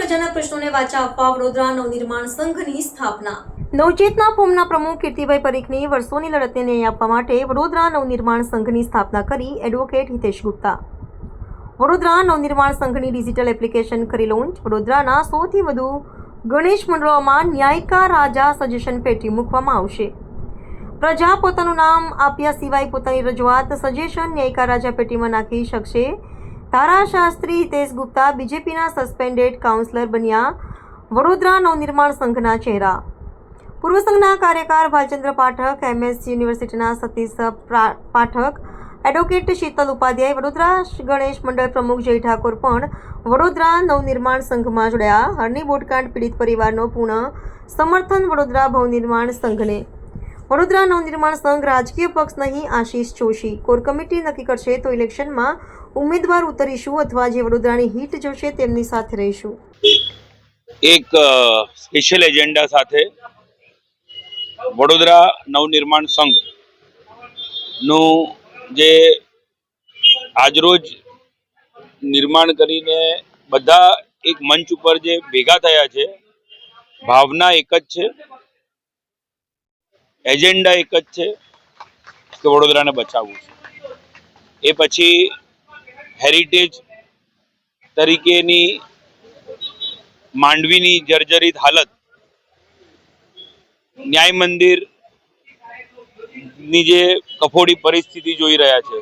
પ્રજાના પ્રશ્નોને વાચા આપવા વડોદરા નવનિર્માણ સંઘની સ્થાપના. નવચેતના ફોર્મના પ્રમુખ કીર્તિભાઈ પરીખની વર્ષોની લડતને ન્યાય આપવા માટે વડોદરા નવનિર્માણ સંઘની સ્થાપના કરી એડવોકેટ હિતેશ ગુપ્તા. વડોદરા નવનિર્માણ સંઘની ડિજિટલ એપ્લિકેશન કરી લોન્ચ, વડોદરાના સૌથી વધુ ગણેશ મંડળોમાં ન્યાયિકા રાજા સજેશન પેટી મૂકવામાં આવશે. પ્રજા પોતાનું નામ આપ્યા સિવાય પોતાની રજૂઆત સજેશન ન્યાયિકા રાજા પેટીમાં નાખી શકશે ધારાશાસ્ત્રી હિતેશ ગુપ્તા બીજેપીના સસ્પેન્ડેડ કાઉન્સિલર બન્યા વડોદરા નવનિર્માણ સંઘના ચહેરા. પૂર્વ સંઘના કાર્યકાર ભાલચંદ્ર પાઠક, એમએસ યુનિવર્સિટીના સતીશ પાઠક એડવોકેટ શીતલ ઉપાધ્યાય, વડોદરા ગણેશ મંડળ પ્રમુખ જય ઠાકોર પણ વડોદરા નવનિર્માણ સંઘમાં જોડાયા. હરની બોટકાંડ પીડિત પરિવારનો પૂર્ણ સમર્થન વડોદરા ભવનિર્માણ સંઘને વડોદરા નવનિર્માણ સંઘ રાજકીય પક્ષ નહીં, આશીષ જોશી. કોર કમિટી નક્કી કરશે તો ઇલેક્શનમાં ઉમેદવાર ઉતરીશું અથવા જે વડોદરાની હિટ જોશે તેમની સાથે રહીશું. એક સ્પેશિયલ એજન્ડા સાથે વડોદરા નવનિર્માણ સંઘનું જે આજરોજ નિર્માણ કરીને બધા એક મંચ ઉપર જે ભેગા થયા છે, ભાવના એક જ છે. એજન્ડા એક જ છે કે વડોદરાને બચાવવું છે. એ પછી હેરિટેજ તરીકેની માંડવીની જર્જરિત હાલત, ન્યાય મંદિરની જે કફોડી પરિસ્થિતિ જોઈ રહ્યા છે.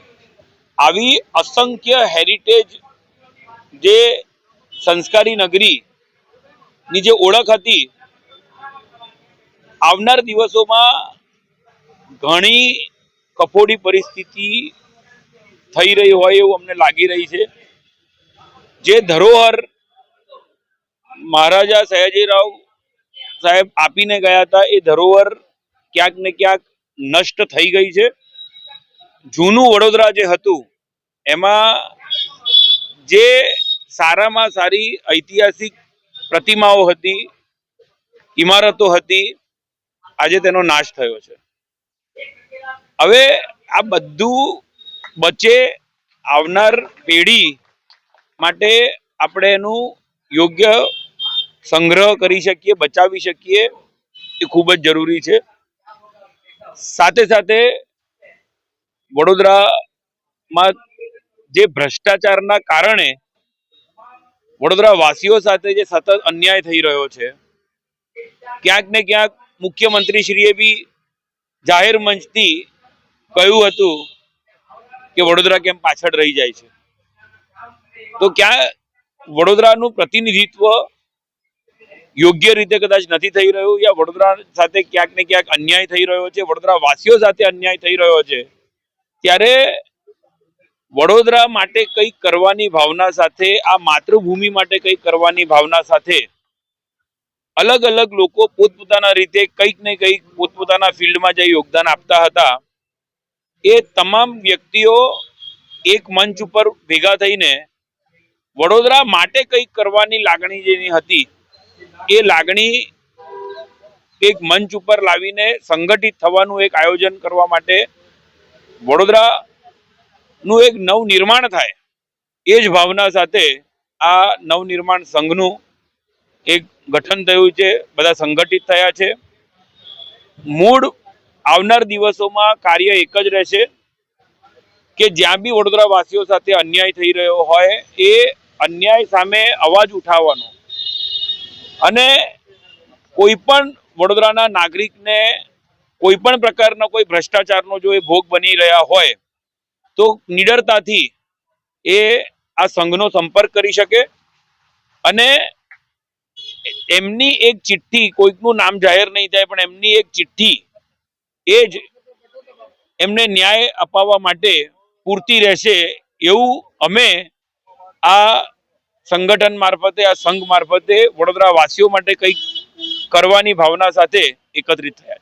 આવી અસંખ્ય હેરિટેજ જે સંસ્કારી નગરી ની જે ઓળખ હતી આવનાર દિવસોમાં ઘણી કફોડી પરિસ્થિતિ થઈ રહી હોય એવું અમને લાગી રહી છે. જે ધરોહર મહારાજા સયાજીરાવ સાહેબ આપીને ગયા હતા, એ ધરોહર ક્યાંક ને ક્યાંક નષ્ટ થઈ ગઈ છે. જૂનું વડોદરા જે હતું, એમાં જે સારામાં સારી ઐતિહાસિક પ્રતિમાઓ હતી, ઇમારતો હતી આજે તેનો નાશ થયો છે. હવે આ બધું બચે આવનાર પેઢી માટે આપણે એનું યોગ્ય સંગ્રહ કરી શકીએ, બચાવી શકીએ, એ ખૂબ જ જરૂરી છે. સાથે સાથે વડોદરામાં જે ભ્રષ્ટાચારના કારણે વડોદરા વાસીઓ સાથે જે સતત અન્યાય થઈ રહ્યો છે, ક્યાંક ને ક્યાંક મુખ્યમંત્રીશ્રીએ બી જાહેર મંચથી કહ્યું હતું કે વડોદરા કેમ પાછળ રહી જાય છે. તો ક્યાં વડોદરાનું પ્રતિનિધિત્વ યોગ્ય રીતે કદાચ નથી થઈ રહ્યું યા વડોદરા સાથે ક્યાંક ને ક્યાંક અન્યાય થઈ રહ્યો છે વડોદરા વાસીઓ સાથે અન્યાય થઈ રહ્યો છે, ત્યારે વડોદરા માટે કંઈક કરવાની ભાવના સાથે, આ માતૃભૂમિ માટે કંઈક કરવાની ભાવના સાથે અલગ અલગ લોકો પોતપોતાના રીતે કંઈક ને કંઈક પોતપોતાના ફિલ્ડમાં જે યોગદાન આપતા હતા. એ તમામ વ્યક્તિઓ એક મંચ ઉપર ભેગા થઈને વડોદરા માટે કંઈક કરવાની લાગણી જેની હતી, એ લાગણી એક મંચ ઉપર લાવીને સંગઠિત થવાનું એક આયોજન કરવા માટે વડોદરા નું એક નવનિર્માણ થાય, એ જ ભાવના સાથે આ નવનિર્માણ સંઘનું એક ગઠન થયું છે, બધા સંગઠિત થયા છે. મૂળ આવનાર દિવસોમાં કાર્ય એક જ રહેશે કે જ્યાં બી વડોદરાવાસીઓ સાથે અન્યાય થઈ રહ્યો હોય એ અન્યાય સામે અવાજ ઉઠાવવાનો. અને કોઈ પણ વડોદરાના નાગરિકને કોઈ પણ પ્રકારનો કોઈ ભ્રષ્ટાચારનો જો એ ભોગ બની રહ્યા હોય, તો નિડરતાથી એ આ સંઘનો સંપર્ક કરી શકે અને એમની એક ચિઠ્ઠી, કોઈકનું નામ જાહેર નહીં થાય, પણ એમની એક ચિઠ્ઠી એ જ એમને ન્યાય અપાવવા માટે પૂરતી રહેશે એવું અમે આ સંગઠન મારફતે, આ સંઘ મારફતે વડોદરા વાસીઓ માટે કંઈક કરવાની ભાવના સાથે એકત્રિત થયા છે.